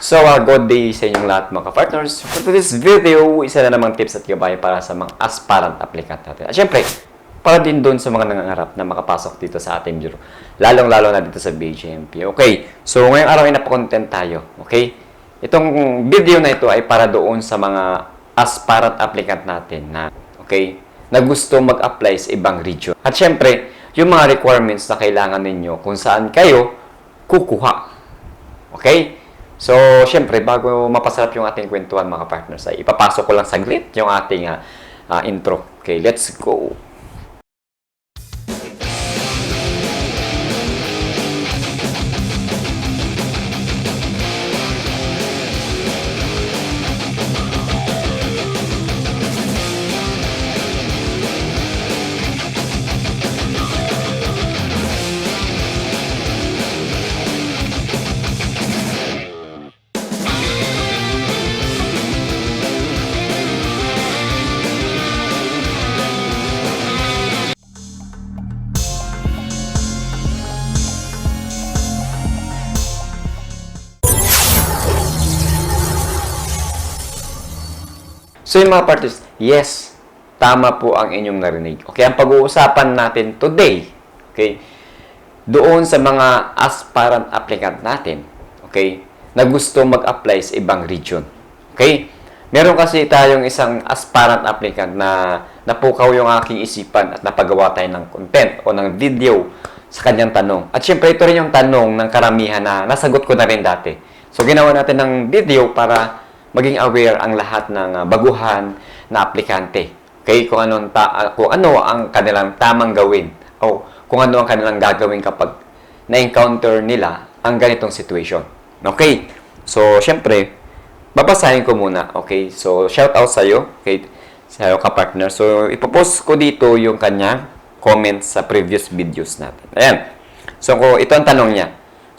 So, uh, good day sa inyong lahat mga partners For today's video, isa na namang tips at gabay para sa mga aspirant applicant natin. At syempre, para din doon sa mga nangangarap na makapasok dito sa ating bureau. Lalong-lalo na dito sa BJMP. Okay, so ngayong araw ay napakontent tayo. Okay? Itong video na ito ay para doon sa mga aspirant applicant natin na, okay, na gusto mag-apply sa ibang region. At syempre, yung mga requirements na kailangan ninyo kung saan kayo kukuha. Okay? So, syempre, bago mapasarap yung ating kwentuhan mga partners, ay ipapasok ko lang saglit yung ating ah, ah, intro. Okay, let's go! So yung mga partners, yes, tama po ang inyong narinig. Okay, ang pag-uusapan natin today, okay, doon sa mga aspirant applicant natin, okay, na gusto mag-apply sa ibang region. Okay? Meron kasi tayong isang aspirant applicant na napukaw yung aking isipan at napagawa tayo ng content o ng video sa kanyang tanong. At syempre, ito rin yung tanong ng karamihan na nasagot ko na rin dati. So, ginawa natin ng video para maging aware ang lahat ng uh, baguhan na aplikante. Okay? Kung ano, ta- uh, kung ano ang kanilang tamang gawin o kung ano ang kanilang gagawin kapag na-encounter nila ang ganitong situation. Okay? So, syempre, babasahin ko muna. Okay? So, shout out sa'yo. Okay? Sa'yo ka-partner. So, ipopost ko dito yung kanya comments sa previous videos natin. Ayan. So, ito ang tanong niya.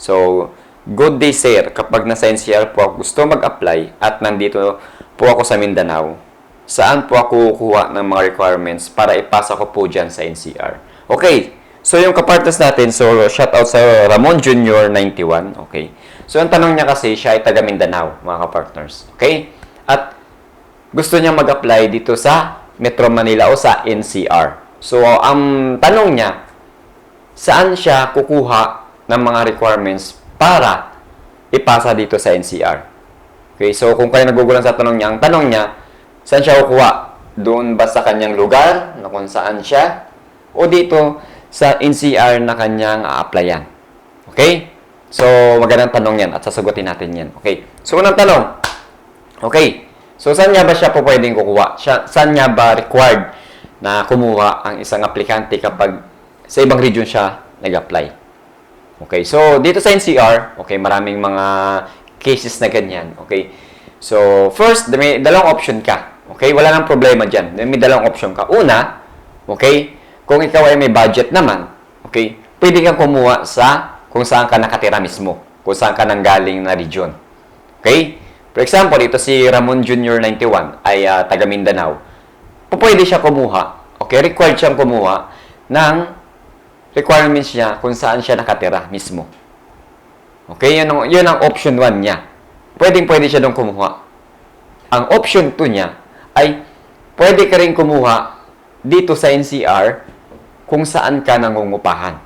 So, good day sir. Kapag nasa NCR po ako gusto mag-apply at nandito po ako sa Mindanao, saan po ako kukuha ng mga requirements para ipasa ko po dyan sa NCR? Okay. So, yung kapartners natin, so, shout out sa Ramon Jr. 91. Okay. So, ang tanong niya kasi, siya ay taga Mindanao, mga kapartners. Okay? At gusto niya mag-apply dito sa Metro Manila o sa NCR. So, ang tanong niya, saan siya kukuha ng mga requirements para ipasa dito sa NCR? Okay, so kung kayo nagugulan sa tanong niya, ang tanong niya, saan siya kukuha? Doon ba sa kanyang lugar na kung saan siya? O dito sa NCR na kanyang a-applyan? Okay? So, magandang tanong yan at sasagutin natin yan. Okay? So, unang tanong. Okay. So, saan niya ba siya po pwedeng kukuha? Siya, saan niya ba required na kumuha ang isang aplikante kapag sa ibang region siya nag-apply? Okay. So, dito sa NCR, okay, maraming mga cases na ganyan. Okay. So, first, may dalawang option ka. Okay? Wala nang problema dyan. May dalawang option ka. Una, okay, kung ikaw ay may budget naman, okay, pwede kang kumuha sa kung saan ka nakatira mismo. Kung saan ka nanggaling na region. Okay? For example, ito si Ramon Jr. 91 ay ah, taga Mindanao. Pwede siya kumuha. Okay, required siyang kumuha ng requirements niya kung saan siya nakatira mismo. Okay, yun ang, yun ang option 1 niya. Pwedeng pwede siya doon kumuha. Ang option 2 niya ay pwede ka rin kumuha dito sa NCR kung saan ka nangungupahan.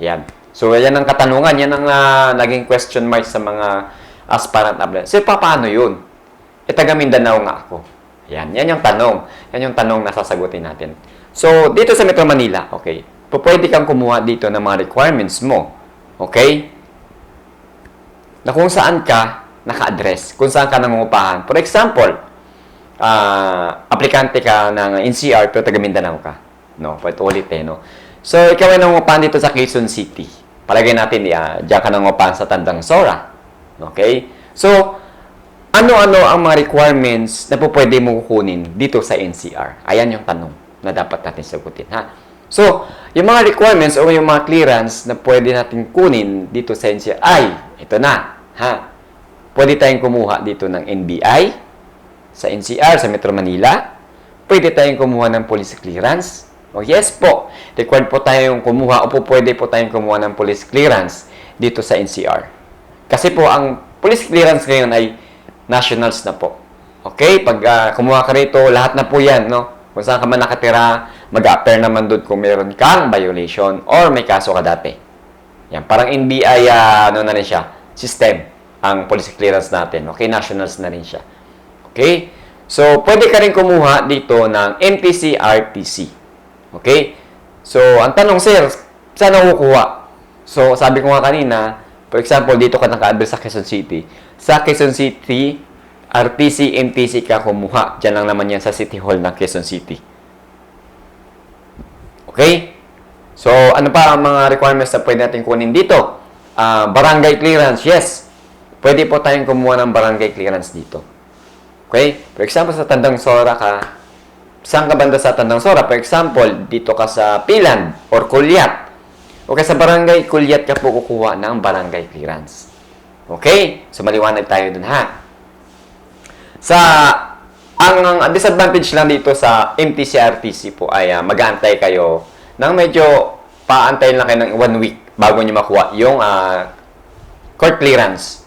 Yan. So, yan ang katanungan. Yan ang ah, naging question mark sa mga aspirant applicants. So, paano yun? E, taga Mindanao nga ako. Yan. Yan yung tanong. Yan yung tanong na sasagutin natin. So, dito sa Metro Manila, okay, pwede kang kumuha dito ng mga requirements mo. Okay? Na kung saan ka naka-address, kung saan ka nangungupahan. For example, ah aplikante ka ng NCR pero taga Mindanao ka. No, pwede ulit eh, no? So, ikaw ay nangungupahan dito sa Quezon City. Palagay natin, uh, diyan ka nangungupahan sa Tandang Sora. Okay? So, ano-ano ang mga requirements na po pwede mo kukunin dito sa NCR? Ayan yung tanong na dapat natin sagutin, ha? So, yung mga requirements o yung mga clearance na pwede natin kunin dito sa ay, ito na, ha? Pwede tayong kumuha dito ng NBI sa NCR, sa Metro Manila. Pwede tayong kumuha ng police clearance. O yes po, required po tayong kumuha o po pwede po tayong kumuha ng police clearance dito sa NCR. Kasi po, ang police clearance ngayon ay nationals na po. Okay? Pag ah, kumuha ka rito, lahat na po yan, no? Kung saan ka man nakatira, mag-appear naman doon kung meron kang violation or may kaso ka dati. Yan, parang NBI, ah, ano na rin siya, system, ang police clearance natin. Okay? Nationals na rin siya. Okay? So, pwede ka rin kumuha dito ng MTC RTC. Okay? So, ang tanong, sir, saan ako kukuha? So, sabi ko nga kanina, for example, dito ka naka-address sa Quezon City. Sa Quezon City, RTC, MTC ka kumuha. Diyan lang naman yan sa City Hall ng Quezon City. Okay? So, ano pa ang mga requirements na pwede natin kunin dito? Ah, barangay clearance, yes. Pwede po tayong kumuha ng barangay clearance dito. Okay? For example, sa Tandang Sora ka, saan ka banda sa Tandang Sora? For example, dito ka sa Pilan or Kulyat. Okay, sa barangay Kulyat ka po kukuha ng barangay clearance. Okay? So, maliwanag tayo dun ha. Sa ang, disadvantage lang dito sa MTC-RTC po ay uh, mag-aantay kayo ng medyo paantayin lang kayo ng one week bago nyo makuha yung ah, court clearance.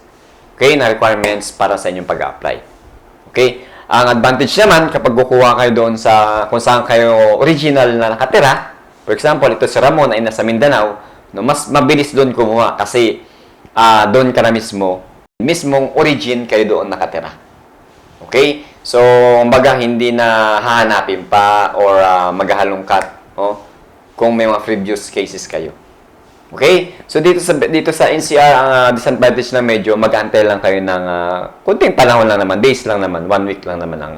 Okay, na requirements para sa inyong pag-apply. Okay? Ang advantage naman kapag kukuha kayo doon sa kung saan kayo original na nakatira, for example, ito si Ramon ay nasa Mindanao, no, mas mabilis doon kumuha kasi ah, doon ka na mismo, mismong origin kayo doon nakatira. Okay? So, kumbaga hindi na hahanapin pa or ah, maghahalongkat oh, kung may mga previous cases kayo. Okay? So dito sa dito sa NCR ang ah, disadvantage na medyo mag-antay lang kayo ng ah, kunting panahon lang naman, days lang naman, one week lang naman ang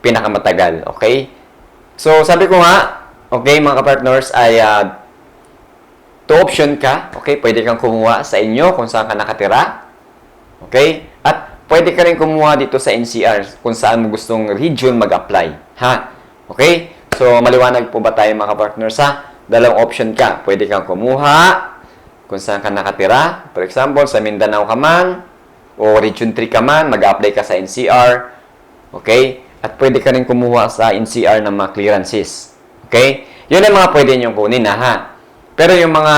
pinakamatagal, okay? So sabi ko nga, okay mga partners ay uh, two option ka, okay? Pwede kang kumuha sa inyo kung saan ka nakatira. Okay? Pwede ka rin kumuha dito sa NCR kung saan mo gustong region mag-apply, ha? Okay? So maliwanag po ba tayo mga partners ha? Dalawang option ka. Pwede kang kumuha kung saan ka nakatira. For example, sa Mindanao ka man, o Region 3 ka man, mag-apply ka sa NCR. Okay? At pwede ka rin kumuha sa NCR ng mga clearances. Okay? Yun ang mga pwede niyong kunin na ha. Pero yung mga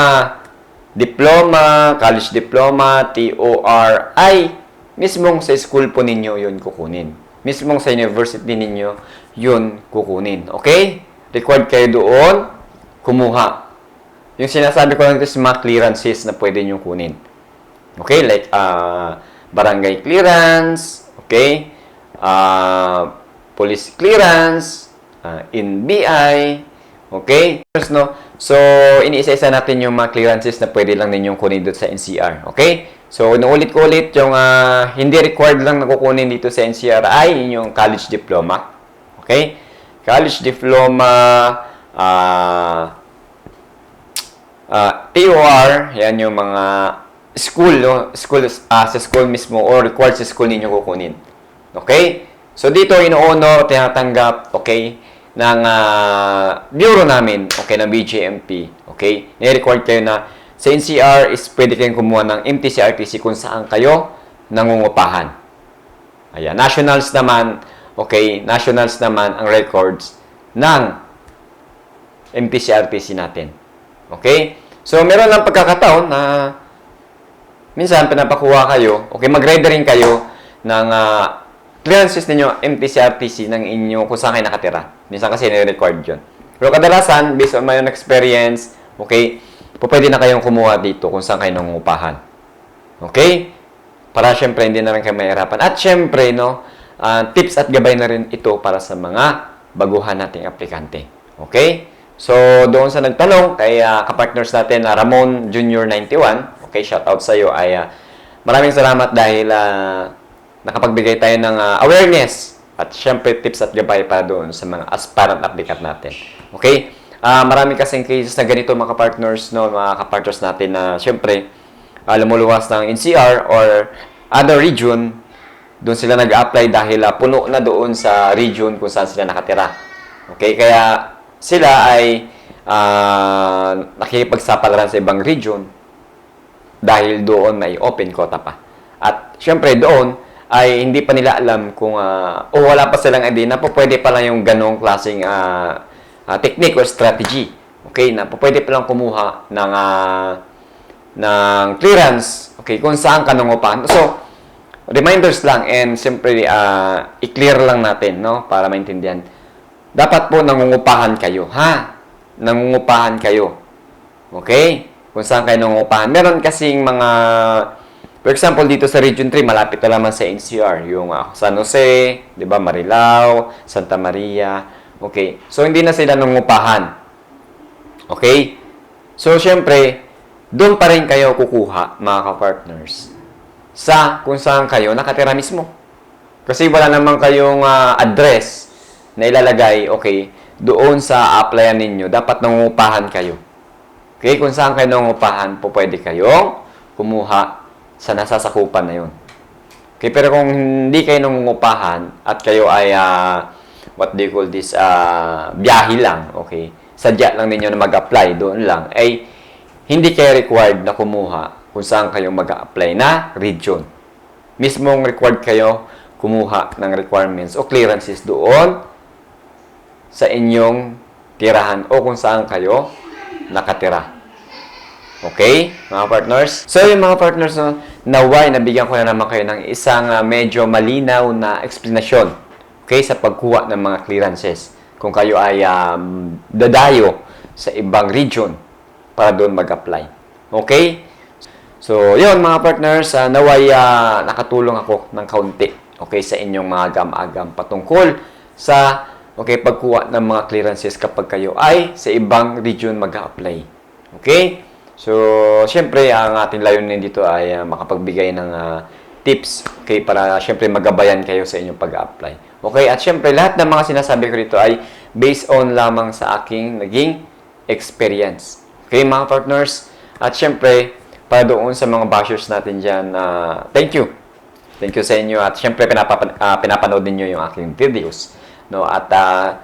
diploma, college diploma, TOR, ay mismong sa school po ninyo yun kukunin. Mismong sa university ninyo yun kukunin. Okay? Required kayo doon, kumuha. Yung sinasabi ko lang ito is mga clearances na pwede nyo kunin. Okay? Like, uh, barangay clearance, okay? Uh, police clearance, uh, NBI, okay? No? So, iniisa-isa natin yung mga clearances na pwede lang ninyong kunin dito sa NCR, okay? So, inuulit ko ulit, yung uh, hindi required lang na kukunin dito sa NCR ay yung college diploma, okay? College diploma, ah, uh, TOR, yan yung mga school, no? School, ah, sa school mismo or required sa school ninyo kukunin. Okay? So, dito, inuuno, tinatanggap, okay, ng ah, bureau namin, okay, ng BGMP, okay? Ni-required kayo na sa NCR is pwede kayong kumuha ng MTC-RTC kung saan kayo nangungupahan. Ayan. Nationals naman, okay, nationals naman ang records ng MTC-RTC natin. Okay? So, meron lang pagkakataon na minsan pinapakuha kayo, okay, mag-ready rin kayo ng ah, clearances ninyo, MTC-RTC ng inyo kung saan kayo nakatira. Minsan kasi nire-record yun. Pero kadalasan, based on my own experience, okay, po pwede na kayong kumuha dito kung saan kayo nangungupahan. Okay? Para syempre hindi na rin kayo mahirapan. At syempre, no, ah, tips at gabay na rin ito para sa mga baguhan nating aplikante. Okay? So, doon sa nagtanong kay ah, kapartners natin na Ramon Junior 91, okay, shout out sa iyo ay ah, maraming salamat dahil ah, nakapagbigay tayo ng ah, awareness at syempre tips at gabay para doon sa mga aspirant applicant natin. Okay? Ah, marami kasing cases na ganito mga partners no, mga kapartners natin na syempre ah, lumuluwas ng NCR or other region doon sila nag-apply dahil ah, puno na doon sa region kung saan sila nakatira. Okay, kaya sila ay uh, nakikipagsapalaran sa ibang region dahil doon may open quota pa. At syempre doon ay hindi pa nila alam kung uh, o wala pa silang idea na po pwede pala yung ganong klaseng uh, uh, technique or strategy. Okay, na pwede palang kumuha ng uh, ng clearance, okay, kung saan ka nangupahan. So, reminders lang and siyempre ah, i-clear lang natin, no? Para maintindihan. Dapat po nangungupahan kayo, ha? Nangungupahan kayo. Okay? Kung saan kayo nangungupahan. Meron kasing mga, for example, dito sa Region 3, malapit na naman sa NCR, yung ah, San Jose, di ba, Marilao, Santa Maria. Okay? So, hindi na sila nangungupahan. Okay? So, syempre, doon pa rin kayo kukuha, mga ka-partners, sa kung saan kayo nakatira mismo. Kasi wala naman kayong ah, address na ilalagay, okay, doon sa applyan ninyo, dapat nangungupahan kayo. Okay, kung saan kayo nangungupahan, po pwede kayong kumuha sa nasasakupan na yun. Okay, pero kung hindi kayo nangungupahan at kayo ay, ah, what you call this, ah, biyahe lang, okay, sadya lang ninyo na mag-apply doon lang, ay hindi kayo required na kumuha kung saan kayo mag apply na region. Mismong required kayo kumuha ng requirements o clearances doon sa inyong tirahan o kung saan kayo nakatira. Okay, mga partners? So, yung mga partners, no, naway, nabigyan ko na naman kayo ng isang ah, medyo malinaw na explanation okay, sa pagkuha ng mga clearances. Kung kayo ay um, dadayo sa ibang region para doon mag-apply. Okay? So, yun mga partners, ah, naway ah, nakatulong ako ng kaunti okay, sa inyong mga agam-agam patungkol sa okay, pagkuha ng mga clearances kapag kayo ay sa ibang region mag-apply. Okay? So, syempre, ang ating layunin dito ay ah, makapagbigay ng ah, tips okay, para syempre magabayan kayo sa inyong pag-apply. Okay? At syempre, lahat ng mga sinasabi ko dito ay based on lamang sa aking naging experience. Okay, mga partners? At syempre, para doon sa mga bashers natin dyan, ah, thank you. Thank you sa inyo. At syempre, pinapapa, ah, pinapanood ninyo yung aking videos. No? At ah,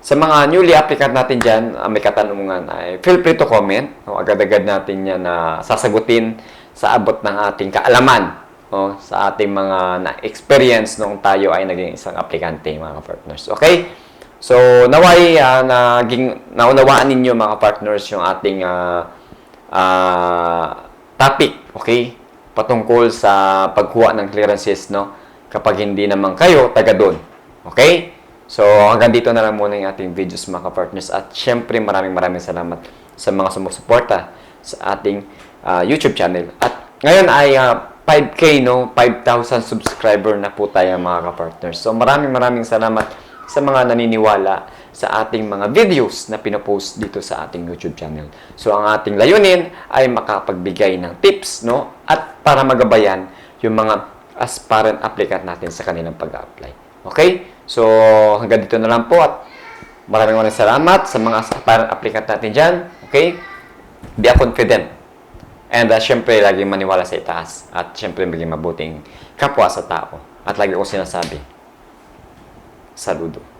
sa mga newly applicant natin dyan, ah, may katanungan ay feel free to comment. No? Agad-agad natin yan na sasagutin sa abot ng ating kaalaman. No? Sa ating mga na-experience nung tayo ay naging isang aplikante, mga partners. Okay? So, naway ah, naging naunawaan ninyo mga partners yung ating ah, ah, topic, okay? Patungkol sa pagkuha ng clearances, no? Kapag hindi naman kayo taga doon. Okay? So, hanggang dito na lang muna yung ating videos mga partners At syempre, maraming maraming salamat sa mga sumusuporta sa ating ah, YouTube channel. At ngayon ay ah, 5K, no? 5,000 subscriber na po tayo mga ka-partners. So, maraming maraming salamat sa mga naniniwala sa ating mga videos na pinopost dito sa ating YouTube channel. So, ang ating layunin ay makapagbigay ng tips, no? At para magabayan yung mga aspirant applicant natin sa kanilang pag-apply. Okay? So, hanggang dito na lang po at maraming maraming salamat sa mga aspirant applicant natin dyan. Okay? Be confident. And uh, syempre, laging maniwala sa itaas. At syempre, maging mabuting kapwa sa tao. At lagi ko sinasabi, saludo.